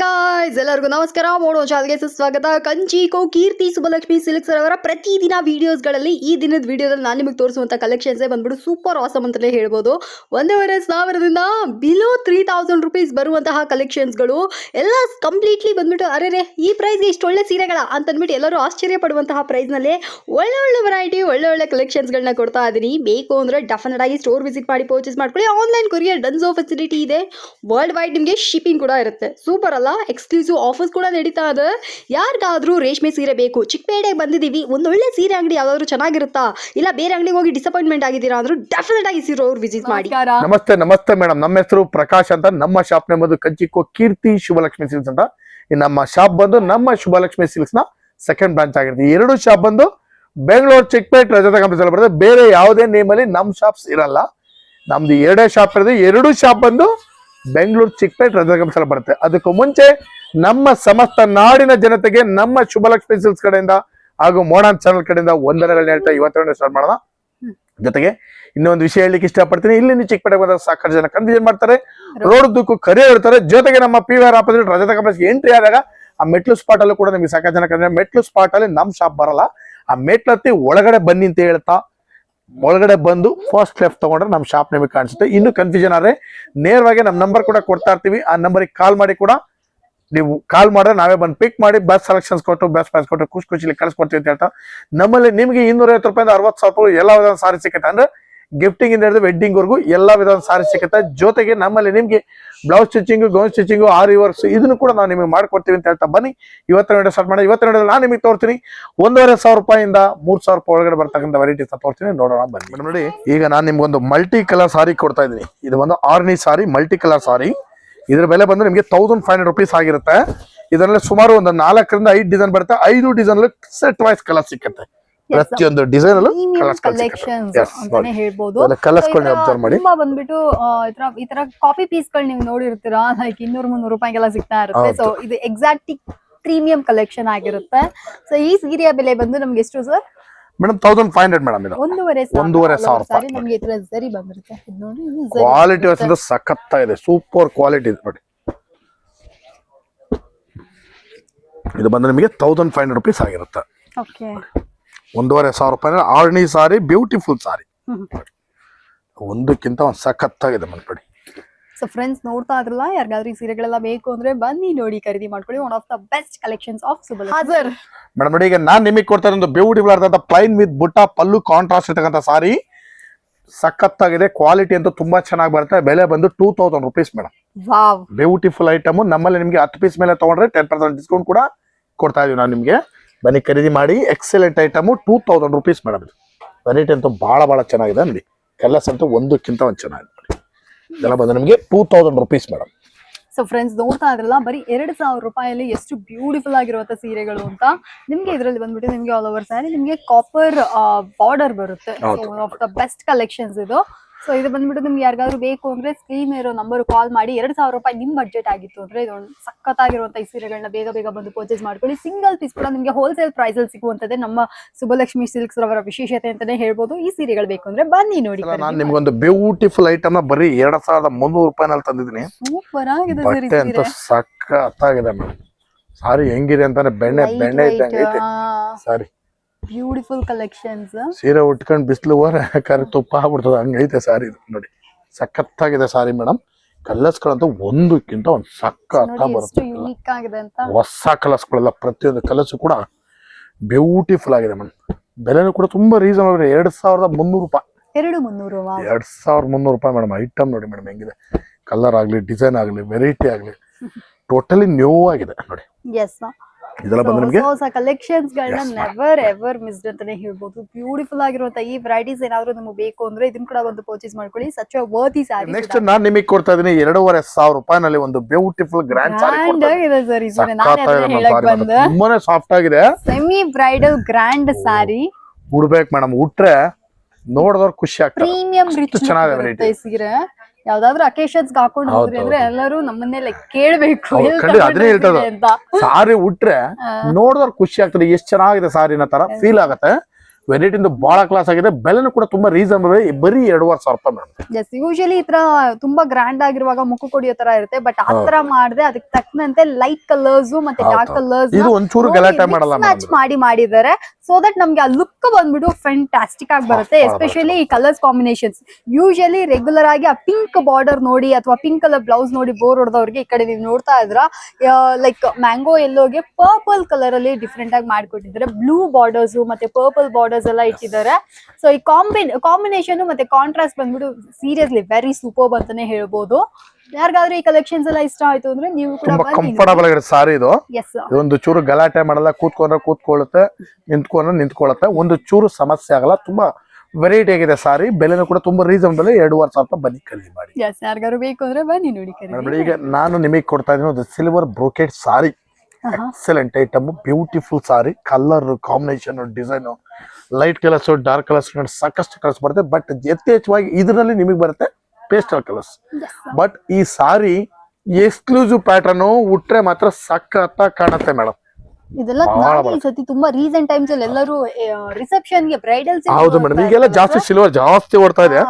Guys ಎಲ್ಲರಿಗೂ ನಮಸ್ಕಾರ. ಮೋಡೋ ಚಾಲ್ಗೆ ಸುಸ್ವಾಗತ. ಕಂಚಿ ಕೋ ಕೀರ್ತಿ ಸುಬ್ಬಲಕ್ಷ್ಮಿ ಸಿಲ್ಕ್ಸ್ ಅವರ ಪ್ರತಿದಿನ ವೀಡಿಯೋಸ್ಗಳಲ್ಲಿ ಈ ದಿನದ ವಿಡಿಯೋದಲ್ಲಿ ನಾನು ನಿಮಗೆ ತೋರಿಸುವಂಥ ಕಲೆಕ್ಷನ್ಸೇ ಬಂದ್ಬಿಟ್ಟು ಸೂಪರ್ ಆಸಮ್ ಅಂತಲೇ ಹೇಳ್ಬೋದು. ಒಂದೂವರೆ ಸಾವಿರದಿಂದ ಬಿಲೋ ತ್ರೀ ತೌಸಂಡ್ ರುಪೀಸ್ ಬರುವಂತಹ ಕಲೆಕ್ಷನ್ಸ್ಗಳು ಎಲ್ಲ ಕಂಪ್ಲೀಟ್ಲಿ ಬಂದ್ಬಿಟ್ಟು, ಅರೆ ಈ ಪ್ರೈಸ್ಗೆ ಇಷ್ಟು ಒಳ್ಳೆ ಸೀರೆಗಳ ಅಂತಂದ್ಬಿಟ್ಟು ಎಲ್ಲರೂ ಆಶ್ಚರ್ಯ ಪಡುವಂತಹ ಪ್ರೈಸ್ನಲ್ಲೇ ಒಳ್ಳೆ ಒಳ್ಳೆ ವೆರೈಟಿ ಒಳ್ಳೆ ಒಳ್ಳೆ ಕಲೆಕ್ಷನ್ಸ್ಗಳನ್ನ ಕೊಡ್ತಾ ಇದ್ದೀನಿ ಬೇಕು ಅಂದರೆ ಡೆಫಿನೆಟ್ ಆಗಿ ಸ್ಟೋರ್ ವಿಸಿಟ್ ಮಾಡಿ ಪರ್ಚೇಸ್ ಮಾಡ್ಕೊಳ್ಳಿ. ಆನ್ಲೈನ್ ಕೊರಿಯರ್ ಡನ್ಸೋ ಫೆಸಿಲಿಟಿ ಇದೆ. ವರ್ಲ್ಡ್ ವೈಡ್ ನಿಮಗೆ ಶಿಪ್ಪಿಂಗ್ ಕೂಡ ಇರುತ್ತೆ. ಸೂಪರ್ ಅಲ್ಲ ಎಕ್ಸ್ಕ್ಲೂಸಿವ್ ಆಫರ್ಸ್ ಕೂಡ ನಡೀತಾ ಇದೆ. ಯಾರಿಗಾದ್ರೂ ರೇಷ್ಮೆ ಸೀರೆ ಬೇಕು ಚಿಕ್ಕಪೇಟೆಗೆ ಬಂದಿದ್ದೀವಿ ಒಂದೊಳ್ಳೆ ಸೀರೆ ಅಂಗಡಿ ಯಾವ್ದಾದ್ರು ಚೆನ್ನಾಗಿರುತ್ತಾ? ಇಲ್ಲ ಬೇರೆ ಅಂಗಡಿಗೆ ಹೋಗಿ ಡಿಸಪಾಯಿಂಟ್ಮೆಂಟ್ ಆಗಿದ್ದೀರಾ ಅಂದ್ರೂ ಡೆಫಿನೆಟ್ ಆಗಿ ಸೀರೆ ಅವ್ರು ವಿಸಿಟ್ ಮಾಡಿ. ನಮಸ್ತೆ ನಮಸ್ತೆ ಮೇಡಮ್ ನಮ್ಮ ಹೆಸರು ಪ್ರಕಾಶ್ ಅಂತ. ನಮ್ಮ ಶಾಪ್ ನೆಂಬುದು ಕಂಚಿಕೋ ಕೀರ್ತಿ ಶುಭಲಕ್ಷ್ಮಿ ಸಿಲ್ಕ್ಸ್ ಅಂತ. ಈ ನಮ್ಮ ಶಾಪ್ ಬಂದು ನಮ್ಮ ಶುಭಲಕ್ಷ್ಮಿ ಸಿಲ್ಕ್ಸ್ನ ಸೆಕೆಂಡ್ ಬ್ರಾಂಚ್ ಆಗಿರುತ್ತೆ. ಈ ಎರಡು ಶಾಪ್ ಬಂದು ಬೆಂಗಳೂರು ಚಿಕ್ಕಪೇಟ್ ರಜತ ಕಾಂಪ್ಲೆಕ್ಸ್ ಅಲ್ಲಿ ಬರುತ್ತೆ ಬೇರೆ ಯಾವುದೇ ನೇಮಲ್ಲಿ ಅಲ್ಲಿ ನಮ್ ಶಾಪ್ಸ್ ಇರಲ್ಲ. ನಮ್ದು ಎರಡೇ ಶಾಪ್ ಇರೋದು. ಎರಡು ಶಾಪ್ ಬಂದು ಬೆಂಗಳೂರು ಚಿಕ್ಕಪೇಟೆ ಕಾಂಪ್ಲೆಕ್ಸ್ ಅಲ್ಲಿ ಬರುತ್ತೆ. ಅದಕ್ಕೂ ಮುಂಚೆ ನಮ್ಮ ಸಮಸ್ತ ನಾಡಿನ ಜನತೆಗೆ ನಮ್ಮ ಶುಭಲಕ್ಷ್ಮಿ ಸಿಲ್ಸ್ ಕಡೆಯಿಂದ ಹಾಗೂ ಮೋಡನ್ ಚಾನಲ್ ಕಡೆಯಿಂದ ಒಂದರಲ್ಲಿ ಹೇಳ್ತಾ ಇವತ್ತೆರಡನೇ ಸ್ಟಾರ್ಟ್ ಮಾಡೋಣ. ಜೊತೆಗೆ ಇನ್ನೊಂದು ವಿಷಯ ಹೇಳಲಿಕ್ಕೆ ಇಷ್ಟಪಡ್ತೀನಿ. ಇಲ್ಲಿ ನೀವು ಚಿಕ್ಕಪೇಟೆ ಬಂದ ಸಾಕಷ್ಟು ಜನ ಕನ್ಫ್ಯೂಷನ್ ಮಾಡ್ತಾರೆ. ರೋಡ್ ದುಕ್ಕು ಕರೆ ಹೇಳ್ತಾರೆ. ಜೊತೆಗೆ ನಮ್ಮ P V R opposite Rajata complex entry ಆದಾಗ ಆ ಮೆಟ್ಲು ಸ್ಪಾಟ್ ಅಲ್ಲೂ ಕೂಡ ನಿಮ್ಗೆ ಸಾಕಷ್ಟು ಜನ ಕನ್ಫ್ಯೂಷನ್ ಮೆಟ್ಲು ಸ್ಪಾಟ್ ಅಲ್ಲಿ ನಮ್ ಶಾಪ್ ಬರಲ್ಲ. ಆ ಮೆಟ್ಲತ್ತಿ ಒಳಗಡೆ ಬನ್ನಿ ಅಂತ ಹೇಳ್ತಾ ಒಳಗಡೆ ಬಂದು ಫಸ್ಟ್ ಲೆಫ್ಟ್ ತಗೊಂಡ್ರೆ ನಮ್ಮ ಶಾಪ್ ನಿಮಗೆ ಕಾಣಿಸುತ್ತೆ. ಇನ್ನು ಕನ್ಫ್ಯೂಷನ್ ಆದ್ರೆ ನೇರವಾಗಿ ನಮ್ಮ ನಂಬರ್ ಕೂಡ ಕೊಡ್ತಾ ಇರ್ತೀವಿ. ಆ ನಂಬರಿಗೆ ಕಾಲ್ ಮಾಡಿ ಕೂಡ ನೀವು ಕಾಲ್ ಮಾಡಿದ್ರೆ ನಾವೇ ಬಂದು ಪಿಕ್ ಮಾಡಿ ಬಸ್ ಸೆಲೆಕ್ಷನ್ಸ್ ಕೊಟ್ಟು ಬಸ್ ಪ್ರೈಸ್ ಕೊಟ್ಟು ಖುಷಿ ಖುಷಿಲಿ ಕಳಿಸ್ಕೊಡ್ತೀವಿ ಅಂತ ಹೇಳ್ತಾ. ನಮ್ಮಲ್ಲಿ ನಿಮಗೆ ಇನ್ನೂರ ಐವತ್ತು ರೂಪಾಯಿಂದ ಅರವತ್ತು ಸಾವಿರ ರೂಪಾಯಿ ಎಲ್ಲ ವಿಧದ ಸಾರಿ ಸಿಕ್ಕತ್ತೆ. ಅಂದ್ರೆ ಗಿಫ್ಟಿಂಗ್ ಇಂದ ಹಿಡಿದು ವೆಡ್ಡಿಂಗ್ ಎಲ್ಲ ಎಲ್ಲಾ ವಿಧದ ಸಾರಿ ಸಿಕ್ಕತ್ತೆ. ಜೊತೆಗೆ ನಮ್ಮಲ್ಲಿ ನಿಮ್ಗೆ blouse stitching gown stitching aari works ಇದನ್ನು ಕೂಡ ನಾವು ನಿಮಗೆ ಮಾಡ್ಕೊಡ್ತೀವಿ ಅಂತ ಹೇಳ್ತಾ ಬನ್ನಿ. ಇವತ್ತಿನ ವಿಡಿಯೋ ಸ್ಟಾರ್ಟ್ ಮಾಡಿ ಇವತ್ತಿನ ವಿಡಿಯೋ ನಾನು ನಿಮಗೆ ತೋರ್ತೀನಿ. ಒಂದೂವರೆ ಸಾವಿರ ರೂಪಾಯಿಂದ ಮೂರು ಸಾವಿರ ರೂಪಾಯಿ ಒಳಗಡೆ ಬರ್ತಕ್ಕಂಥ ವೆರೈಟೀಸ್ ತೋರ್ತೀನಿ ನೋಡೋಣ ಬನ್ನಿ. ಮೇಡಮ್ ನೋಡಿ ಈಗ ನಾನು ನಿಮ್ಗೊಂದು ಮಲ್ಟಿ ಕಲರ್ ಸಾರಿ ಕೊಡ್ತಾ ಇದ್ದೀನಿ. ಇದು ಒಂದು ಆರ್ನಿ ಸಾರಿ ಮಲ್ಟಿ ಕಲರ್ ಸಾರಿ ಇದ್ರ ಬೆಲೆ ಬಂದು ನಿಮಗೆ ತೌಸಂಡ್ ಫೈವ್ ಹಂಡ್ರೆಡ್ ರುಪೀಸ್ ಆಗಿರುತ್ತೆ. ಇದರಲ್ಲಿ ಸುಮಾರು ಒಂದು ನಾಲ್ಕರಿಂದ ಐದು ಡಿಸೈನ್ ಬರುತ್ತೆ. ಐದು ಡಿಸೈನ್ ಸೆಟ್ ವೈಸ್ ಕಲರ್ ಸಿಕ್ಕತ್ತೆ. ಪ್ರತಿಯೊಂದು ಡಿಸೈನ್ ಅಲ್ಲೂ ಕಲರ್ಸ್ ಹೇಳ್ಬೋದು. ಅಬ್ಸರ್ವ್ ಮಾಡಿ. ತುಂಬಾ ಬಂದ್ಬಿಟ್ಟು ಈ ತರ ಕಾಪಿ ಪೀಸ್ಗಳು ನೀವು ನೋಡಿರ್ತೀರಾ? ಲೈಕ್ ಇನ್ನೂರ್ ಮುನ್ನೂರು ರೂಪಾಯಿಗೆಲ್ಲ ಸಿಗ್ತಾ ಇರುತ್ತೆ. ಸೊ ಇದು ಎಕ್ಸಾಕ್ಟ್ ಪ್ರೀಮಿಯಂ ಕಲೆಕ್ಷನ್ ಆಗಿರುತ್ತೆ. ಸೊ ಈ ಸೀರೆಯ ಬೆಲೆ ಬಂದು ನಮ್ಗೆ ಎಷ್ಟು sir madam thousand five hundred madam ಇದು. ಒಂದೂವರೆ ಒಂದೂವರೆ ಸಾವಿರ ಸಾರಿ ರೂಪಾಯಿ. ನಮ್ಗೆ ಇದ್ರ ಸರಿ ಬಂದಿರುತ್ತೆ. ನೋಡಿ ಕ್ವಾಲಿಟಿ. ವೈಸ್ ಸಖತ್ತ ಇದೆ. ಸೂಪರ್ ಕ್ವಾಲಿಟಿ ಇದೆ ನೋಡಿ. ಇದು ಬಂದು ನಿಮಗೆ ತೌಸಂಡ್ ಫೈವ್ ಹಂಡ್ರೆಡ್ ರುಪೀಸ್ ಆಗಿರುತ್ತೆ. Okay. ಒಂದೂವರೆ ಸಾವಿರ ರೂಪಾಯಿ ಆರ್ನಿ ಸಾರಿ ಬ್ಯೂಟಿಫುಲ್ ಸಾರಿ. ಒಂದಕ್ಕಿಂತ ಒಂದು ಸಖತ್ತಾಗಿದೆ ಮನ್ಕೊಡಿ ಸೊ ಫ್ರೆಂಡ್ಸ್ ನೋಡ್ತಾ ಇದ್ರಲ್ಲ ಯಾರಿಗಾದ್ರೂ ಈ ಸೀರೆಗಳೆಲ್ಲ ಬೇಕು ಅಂದ್ರೆ ಬನ್ನಿ ನೋಡಿ ಖರೀದಿ ಮಾಡ್ಕೊಳ್ಳಿ. One of the best collections of ಸುಬಲ್ ಹಾಜರ್ ಮೇಡಮ್ ನೋಡಿ ಈಗ ನಾನು ನಿಮಗೆ ಕೊಡ್ತಾ ಇರೋದು ಬ್ಯೂಟಿಫುಲ್ ಆದಂತ ಪ್ಲೈನ್ ವಿತ್ ಬುಟ್ಟ ಪಲ್ಲು ಕಾಂಟ್ರಾಸ್ಟ್ ಇರ್ತಕ್ಕಂಥ ಸಾರಿ. ಸಖತ್ತಾಗಿದೆ ಕ್ವಾಲಿಟಿ ಅಂತೂ ತುಂಬಾ ಚೆನ್ನಾಗಿ ಬರುತ್ತೆ. ಬೆಲೆ ಬಂದು two thousand rupees madam wow. Beautiful item ನಮ್ಮಲ್ಲಿ ನಿಮಗೆ ಹತ್ತು ಪೀಸ್ ಮೇಲೆ ತಗೊಂಡ್ರೆ ಟೆನ್ ಪರ್ಸೆಂಟ್ ಡಿಸ್ಕೌಂಟ್ ಕೂಡ ಕೊಡ್ತಾ ಇದೀವಿ ನಾನು ನಿಮಗೆ. ಬನ್ನಿ ಖರೀದಿ ಮಾಡಿ excellent item two thousand rupees madam ಇದು. ವೆರೈಟಿ ಅಂತೂ ಭಾಳ ಭಾಳ ಚೆನ್ನಾಗಿದೆ ನೋಡಿ. ಕಲರ್ಸ್ ಅಂತೂ ಒಂದಕ್ಕಿಂತ ಒಂದು ಚೆನ್ನಾಗಿದೆ ನೋಡಿ. ಇದೆಲ್ಲ ಬಂದು ನಿಮಗೆ two thousand rupees madam so friends ನೋಡ್ತಾ ಇದ್ರಲ್ಲ ಬರೀ ಎರಡು ಸಾವಿರ ರೂಪಾಯಲ್ಲಿ ಎಷ್ಟು ಬ್ಯೂಟಿಫುಲ್ ಆಗಿರುವಂಥ ಸೀರೆಗಳು ಅಂತ ನಿಮ್ಗೆ ಇದರಲ್ಲಿ ಬಂದ್ಬಿಟ್ಟು ನಿಮ್ಗೆ ಆಲ್ ಓವರ್ ಸ್ಯಾರಿ ನಿಮ್ಗೆ ಕಾಪರ್ ಬಾರ್ಡರ್ ಬರುತ್ತೆ. One of the best collections ಇದು. ಸೊ ಇದು ಬಂದ್ಬಿಟ್ಟು ನಿಮ್ಗೆ ಯಾರಿಗಾದ್ರೂ ಬೇಕು ಅಂದ್ರೆ ಸ್ಕ್ರೀನ್ ಇರೋ ನಂಬರ್ ಕಾಲ್ ಮಾಡಿ ಎರಡು ಸಾವಿರ ರೂಪಾಯಿ ನಿಮ್ ಬಜೆಟ್ ಆಗಿತ್ತು ಅಂದ್ರೆ ಇದು ಸಖತ್ ಸಖತ್ತಾಗಿರುವಂತ ಈ ಸೀರೆಗಳನ್ನ ಬೇಗ ಬೇಗ ಬಂದು ಪರ್ಚೇಸ್ ಮಾಡ್ಕೊಳ್ಳಿ. ಸಿಂಗಲ್ ಪೀಸ್ ಕೂಡ ನಿಮ್ಗೆ ಹೋಲ್ಸೇಲ್ ಪ್ರೈಸ್ ಅಲ್ಲಿ ಸಿಗುವಂತದ್ದೇ ನಮ್ಮ ಸುಬ್ಬಲಕ್ಷ್ಮಿ ಸಿಲ್ಕ್ಸ್ ಅವರ ವಿಶೇಷತೆ ಅಂತಾನೆ ಹೇಳ್ಬೋದು. ಈ ಸೀರೆಗಳು ಬೇಕು ಅಂದ್ರೆ ಬನ್ನಿ ನೋಡಿ ನಾನು ನಿಮ್ಗೊಂದು ಬ್ಯೂಟಿಫುಲ್ ಐಟಮ್ನ ಬರೀ ಎರಡ್ ಸಾವಿರದ ಮುನ್ನೂರು ರೂಪಾಯಿನಲ್ಲಿ ತಂದಿದ್ದೀನಿ. ಸೂಪರ್ ಆಗಿದೆ ಸೀರೆ ಸಖತ್ತಾಗಿದೆ ಮೇಡಮ್ ಸಾರಿ ಹೆಂಗಿದೆ ಅಂತಾನೆ ಬೆಣ್ಣೆ ಬೆಣ್ಣೆ ಇದ್ದಂಗೆ ಐತೆ. ಸಾರಿ. ಬ್ಯೂಟಿಫುಲ್ ಕಲೆಕ್ಷನ್ಸ್ ಸೀರೆ ಉಟ್ಕೊಂಡು ಬಿಸಿಲು ಹೋದ್ರೆ ಕರೆ ತುಪ್ಪ ಆಗ್ಬಿಡ್ತದೆ. ಹಂಗೈತೆ ಸಾರಿ ಇದು. ನೋಡಿ ಸಖತ್ತಾಗಿದೆ ಸಾರಿ ಮೇಡಮ್ ಕಲರ್ಸ್ಗಳಂತೂ ಒಂದಕ್ಕಿಂತ ಒಂದು ಸಖತ್ತ ಬರುತ್ತೆ. ಯುನಿಕ್ ಆಗಿದೆ ಅಂತ. ಹೊಸ ಕಲರ್ಸ್ಗಳೆಲ್ಲ ಪ್ರತಿಯೊಂದು ಕಲರ್ಸು ಕೂಡ ಬ್ಯೂಟಿಫುಲ್ ಆಗಿದೆ ಮೇಡಮ್ ಬೆಲೆನೂ ಕೂಡ ತುಂಬಾ ರೀಸನಬಲ್ ಎರಡ್ ಸಾವಿರದ ಮುನ್ನೂರು ರೂಪಾಯಿ. ಎರಡು ಮುನ್ನೂರು ಎರಡ್ ಸಾವಿರದ ಮುನ್ನೂರು ರೂಪಾಯಿ ಮೇಡಮ್ ಐಟಮ್ ನೋಡಿ ಮೇಡಮ್ ಹೆಂಗಿದೆ? ಕಲರ್ ಆಗಲಿ ಡಿಸೈನ್ ಆಗಲಿ ವೆರೈಟಿ ಆಗಲಿ ಟೋಟಲಿ ನ್ಯೂ ಆಗಿದೆ. ನೋಡಿ. ಎಸ್ ಇದೆಲ್ಲ ಬಂದ ನಿಮಗೆ? ಹೊಸ ಕಲೆಕ್ಷನ್ಸ್ ಗಳನ್ನ ನೆವರ್ ಎವರ್ ಮಿಸ್ಡ್ ಅಂತಾನೆ ಹೇಳ್ಬೋದು. ಬ್ಯೂಟಿಫುಲ್ ಆಗಿರುವಂತ ಈ ವೆರೈಟೀಸ್ ಏನಾದ್ರು ನಿಮಗೆ ಬೇಕು ಅಂದ್ರೆ ಇದನ್ನ ಕೂಡ ಒಂದು ಪರ್ಚೇಸ್ ಮಾಡ್ಕೊಳ್ಳಿ. ಸಚ್ ವರ್ತಿ ಸ್ಯಾರಿ ನೆಕ್ಸ್ಟ್ ನಾನು ನಿಮಗೆ ಕೊಡ್ತಾ ಇದೀನಿ ಎರಡೂವರೆ ಸಾವಿರ ರೂಪಾಯಿನಲ್ಲಿ ಒಂದು ಬ್ಯೂಟಿಫುಲ್ ಗ್ರ್ಯಾಂಡ್ ಗ್ರ್ಯಾಂಡ್ ಆಗಿದೆ ಸರ್ ಇದು ನಾನು ಹೇಳಕ್ ಬಂದೆ. ತುಂಬಾನೇ ಸಾಫ್ಟ್ ಆಗಿದೆ. ಸೆಮಿ ಬ್ರೈಡಲ್ ಗ್ರ್ಯಾಂಡ್ ಸ್ಯಾರಿ ಉಡ್ಬೇಕು ಮೇಡಮ್ ಉಟ್ರೆ ನೋಡಿದವ್ರು ಖುಷಿ ಆಗ್ತಾರೆ. ಪ್ರೀಮಿಯಂ ರಿಚ್ ಚೆನ್ನಾಗಿದೆ ಸೀರೆ. ಯಾವ್ದಾದ್ರು ಅಕೇಶನ್ಸ್ ಹಾಕೊಂಡು ಹೌದು, ಹೋದ್ರಿ ಅಂದ್ರೆ. ಎಲ್ಲರೂ ನಮ್ಮನ್ನೇ ಲೈಕ್ ಕೇಳ್ಬೇಕು. ಅದನ್ನೇ ಸಾರಿ ಉಟ್ರೆ ನೋಡಿದ್ರೆ ಖುಷಿ ಆಗ್ತದೆ. ಎಷ್ಟು ಚೆನ್ನಾಗಿದೆ ಸಾರಿನ ತರ ಫೀಲ್ ಆಗತ್ತೆ. ವೆರೈಟಿಂದ ಬಹಳ ಕ್ಲಾಸ್ ಆಗಿದೆ. ಬೆಲೆನೂ ಕೂಡ ತುಂಬಾ ರೀಸನಬಲ್ ಬರೀ ಎರಡೂವರೆ ಸಾವಿರ ರೂಪಾಯಿ ಮೇಡಮ್. ಎಸ್ ಯೂಶಲಿ ಈ ತರ ತುಂಬಾ ಗ್ರ್ಯಾಂಡ್ ಆಗಿರುವಾಗ ಮುಖ ಕೊಡಿಯೋ ತರ ಇರುತ್ತೆ. ಬಟ್ ಆ ತರ ಮಾಡ್ದೆ ಅದಕ್ಕೆ ತಕ್ಕಂತೆ ಲೈಟ್ ಕಲರ್ಸ್ ಮತ್ತೆ ಡಾರ್ಕ್ ಕಲರ್ಸ್ ಇದು ಒಂಚೂರು ಗಲಾಟೆ ಮಾಡಲ್ಲ ಮ್ಯಾಚ್ ಮಾಡಿ ಮಾಡಿದ್ದಾರೆ. ಸೊ ದಟ್ ನಮ್ಗೆ ಆ ಲುಕ್ ಬಂದ್ಬಿಟ್ಟು ಫ್ಯಾಂಟಾಸ್ಟಿಕ್ ಆಗಿ ಬರುತ್ತೆ ಎಸ್ಪೆಷಲಿ ಈ ಕಲರ್ಸ್ ಕಾಂಬಿನೇಷನ್ಸ್ ಯೂಶಲಿ ರೆಗ್ಯುಲರ್ ಆಗಿ ಆ ಪಿಂಕ್ ಬಾರ್ಡರ್ ನೋಡಿ ಅಥವಾ ಪಿಂಕ್ ಕಲರ್ ಬ್ಲೌಸ್ ನೋಡಿ ಬೋರ್ ಹೊಡೆದವ್ರಿಗೆ ಈ ಕಡೆ ನೀವು ನೋಡ್ತಾ ಇದ್ರ ಲೈಕ್ ಮ್ಯಾಂಗೋ ಎಲ್ಲೋಗೆ ಪರ್ಪಲ್ ಕಲರ್ ಅಲ್ಲಿ ಡಿಫ್ರೆಂಟ್ ಆಗಿ ಮಾಡಿಕೊಟ್ಟಿದ್ದಾರೆ. ಬ್ಲೂ ಬಾರ್ಡರ್ಸ್ ಮತ್ತೆ ಪರ್ಪಲ್ ಬಾರ್ಡರ್ಸ್ ಎಲ್ಲ ಇಟ್ಟಿದ್ದಾರೆ. ಸೊ ಈ ಕಾಂಬಿನ್ ಕಾಂಬಿನೇಷನ್ ಮತ್ತೆ ಕಾಂಟ್ರಾಸ್ಟ್ ಬಂದ್ಬಿಟ್ಟು ಸೀರಿಯಸ್ಲಿ ವೆರಿ ಸೂಪರ್ ಅಂತಾನೆ ಹೇಳ್ಬೋದು. ಯಾರಿಗಾದ್ರೂ ಈ ಕಲೆಕ್ಷನ್ಸ್ ಎಲ್ಲ ಇಷ್ಟ ಆಯ್ತು ಅಂದ್ರೆ ನೀವು ಕೂಡ ತುಂಬಾ ಕಂಫರ್ಟಬಲ್ ಆಗಿರೋ ಸಾರಿ ಇದು. ಎಸ್ ಇದೊಂದು ಚೂರು ಗಲಾಟೆ ಮಾಡಲ್ಲ ಕೂತ್ಕೊಂಡ್ರೆ ಕೂತ್ಕೊಳ್ಳುತ್ತೆ ನಿಂತ್ಕೊಂಡ್ರೆ ನಿಂತ್ಕೊಳ್ಳುತ್ತೆ. ಒಂದು ಚೂರು ಸಮಸ್ಯೆ ಆಗಲ್ಲ ತುಂಬಾ ವೆರೈಟಿ ಆಗಿದೆ ಸಾರಿ ಬೆಲೆನೂ ಕೂಡ ತುಂಬಾ ರೀಸನಬಲ್ ಎರಡೂವರೆ ಸಾವಿರ ರೂಪಾಯಿ ಬನ್ನಿ ಖರೀದಿ ಮಾಡಿ. ಎಸ್ ಯಾರಿಗಾರು ಬೇಕು ಅಂದ್ರೆ ಬನ್ನಿ ನೋಡಿ ಖರೀದಿ ಈಗ ನಾನು ನಿಮಗೆ ಕೊಡ್ತಾ ಇದ್ದೀನಿ ಒಂದು silver brocade saree. Excellent item beautiful saree colour combination design light colours dark colours ಸಾಕಷ್ಟು ಕಲರ್ಸ್ ಬರುತ್ತೆ. ಬಟ್ ಯಥೇಚ್ಛವಾಗಿ ಇದರಲ್ಲಿ ನಿಮಗೆ ಬರುತ್ತೆ ಪೇಸ್ಟಲ್ ಕಲರ್ಸ್. ಬಟ್ ಈ ಸಾರಿ ಎಕ್ಸ್ಕ್ಲೂಸಿವ್ ಪ್ಯಾಟರ್ನು ಉಟ್ರೆ ಮಾತ್ರ ಸಖತ್ತಾಗಿ ಕಾಣುತ್ತೆ ಮೇಡಮ್ ಇದೆಲ್ಲ ನಾನು ಈ ಸತಿ ತುಂಬಾ ರೀಸೆಂಟ್ ಟೈಮ್ಸ್ ಅಲ್ಲಿ ಎಲ್ಲರೂ ರಿಸೆಪ್ಷನ್ಗೆ ಬ್ರೈಡಲ್ಸ್ ಹೌದು ಮೇಡಮ್ ಈಗೆಲ್ಲ ಜಾಸ್ತಿ ಸಿಲ್ವರ್ ಜಾಸ್ತಿ ಓಡ್ತಾ ಇದೆ.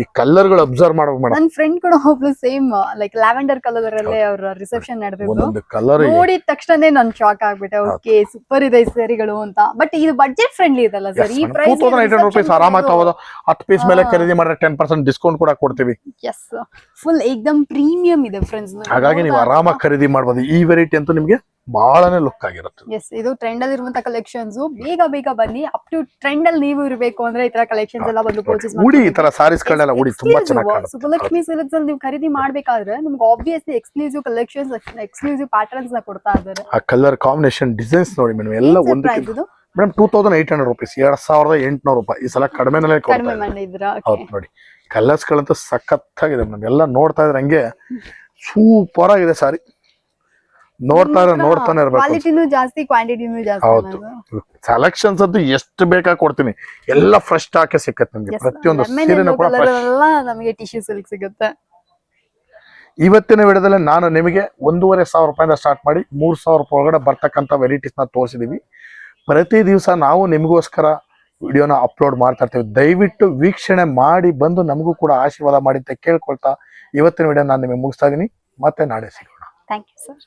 ಈ ಕಲರ್ಗಳು ಅಬ್ಸರ್ವ್ ಮಾಡ್ಬೇಕು ಮೇಡಮ್ ನನ್ನ ಫ್ರೆಂಡ್ ಕೂಡ ಒಬ್ಳು ಸೇಮ್ ಲೈಕ್ ಲ್ಯಾವೆಂಡರ್ ಕಲರ್ ಅಲ್ಲೇ ಅವ್ರ ರಿಸೆಪ್ಷನ್ ನಡೆದಿದ್ದು. ಕಲರ್ ನೋಡಿದ ತಕ್ಷಣನೇ ನಾನು ಶಾಕ್ ಆಗ್ಬಿಟ್ಟೆ. ಓಕೆ ಸೂಪರ್ ಇದೆ ಸರಿಗಳು ಅಂತ. ಬಟ್ ಇದು ಬಜೆಟ್ ಫ್ರೆಂಡ್ಲಿ ಇದಲ್ಲ ಸರ್ ಈ price thousand eight hundred rupees ಆರಾಮಾಗಿ ತಗೋದು. ಹತ್ತು ಪೀಸ್ ಮೇಲೆ ಖರೀದಿ ಮಾಡಿದ್ರೆ ಟೆನ್ ಪರ್ಸೆಂಟ್ ಡಿಸ್ಕೌಂಟ್ ಕೂಡ ಕೊಡ್ತೀವಿ. ಎಸ್ ಫುಲ್ ಏಕ್ದಮ್ ಪ್ರೀಮಿಯಂ ಇದೆ ಫ್ರೆಂಡ್ಸ್ ಹಾಗಾಗಿ ನೀವು ಆರಾಮಾಗಿ ಖರೀದಿ ಮಾಡ್ಬೋದು. ಈ ವೆರೈಟಿ ಅಂತೂ ನಿಮ್ಗೆ ಬಹಳನೇ ಲುಕ್ ಆಗಿರುತ್ತೆ. ಎಸ್ ಇದು ಟ್ರೆಂಡ್ ಅಲ್ಲಿ ಇರುವಂತ ಕಲೆಕ್ಷನ್ಸ್ ಬೇಗ ಬೇಗ ಬನ್ನಿ. ಅಪ್ ಟು ಟ್ರೆಂಡ್ ಅಲ್ಲಿ ನೀವು ಇರಬೇಕು ಅಂದ್ರೆ ಈ ತರ ಕಲೆಕ್ಷನ್ಸ್ ಎಲ್ಲ ಬಂದು ಪರ್ಚೇಸ್ ಉಡಿ ಈ ತರ ಸಾರೀಸ್ ಗಳನ್ನೆಲ್ಲ ಉಡಿ ತುಂಬಾ ಚೆನ್ನಾಗಿ ಕಾಣುತ್ತೆ. ಸುಬ್ಬಲಕ್ಷ್ಮಿ ಸಿಲ್ಕ್ಸ್ ಅಲ್ಲಿ ನೀವು ಖರೀದಿ ಮಾಡಬೇಕಾದ್ರೆ ನಿಮ್ಗೆ ಆಬ್ವಿಯಸ್ಲಿ ಎಕ್ಸ್ಕ್ಲೂಸಿವ್ ಕಲೆಕ್ಷನ್ಸ್ ಎಕ್ಸ್ಕ್ಲೂಸಿವ್ ಪ್ಯಾಟರ್ನ್ಸ್ನ ಕೊಡ್ತಾ ಇದ್ದಾರೆ. ಆ ಕಲರ್ ಕಾಂಬಿನೇಷನ್ ಡಿಸೈನ್ಸ್ ನೋಡಿ ಮೇಡಮ್ ಎಲ್ಲ ಒಂದು madam two thousand eight hundred rupees ಎರಡ್ ಸಾವಿರದ ಎಂಟುನೂರು ರೂಪಾಯಿ ಈ ಸಲ ಕಡಿಮೆ. ಹೌದು ನೋಡಿ ಕಲರ್ಸ್ ಗಳಂತೂ ಸಖತ್ತಾಗಿದೆ ಮೇಡಮ್ ಎಲ್ಲ ನೋಡ್ತಾ ಇದ್ರೆ ಹಂಗೆ ಸೂಪರ್ ಆಗಿದೆ ಸಾರಿ ನೋಡ್ತಾ ಇದ್ರೆ ನೋಡ್ತಾನೆ ಕ್ವಾಲಿಟಿನೂ ಜಾಸ್ತಿ ಕ್ವಾಂಟಿಟಿನೂ ಜಾಸ್ತಿ ಹೌದು. ಸೆಲೆಕ್ಷನ್ಸ್ ಅಂತೂ ಎಷ್ಟು ಬೇಕಾ ಕೊಡ್ತೀನಿ. ಎಲ್ಲ ಫ್ರೆಶ್ ಹಾಕಿ ಸಿಕ್ಕತ್ತೆ ನಿಮ್ಗೆ. ಪ್ರತಿಯೊಂದು ಸೀರೆನೂ ಕೂಡ ಕಲರ್ ನಮಗೆ ಟಿಶ್ಯೂ ಸಿಲ್ಕ್ ಸಿಗುತ್ತೆ. ಇವತ್ತಿನ ವಿಡಿಯೋದಲ್ಲಿ ನಾನು ನಿಮಗೆ ಒಂದೂವರೆ ಸಾವಿರ ರೂಪಾಯಿಂದ ಸ್ಟಾರ್ಟ್ ಮಾಡಿ ಮೂರ್ ಸಾವಿರ ರೂಪಾಯಿ ಒಳಗಡೆ ಬರ್ತಕ್ಕಂಥ ವೆರೈಟೀಸ್ನ ತೋರಿಸಿದೀವಿ. ಪ್ರತಿ ದಿವಸ ನಾವು ನಿಮಗೋಸ್ಕರ ವಿಡಿಯೋನ ಅಪ್ಲೋಡ್ ಮಾಡ್ತಾ ಇರ್ತೀವಿ. ದಯವಿಟ್ಟು ವೀಕ್ಷಣೆ ಮಾಡಿ ಬಂದು ನಮಗೂ ಕೂಡ ಆಶೀರ್ವಾದ ಮಾಡಿ ಅಂತ ಕೇಳ್ಕೊಳ್ತಾ ಇವತ್ತಿನ ವಿಡಿಯೋ ನಾನು ನಿಮಗೆ ಮುಗಿಸ್ತಾ ಇದೀನಿ ಮತ್ತೆ ನಾಳೆ ಸಿಗೋಣ. Thank you sir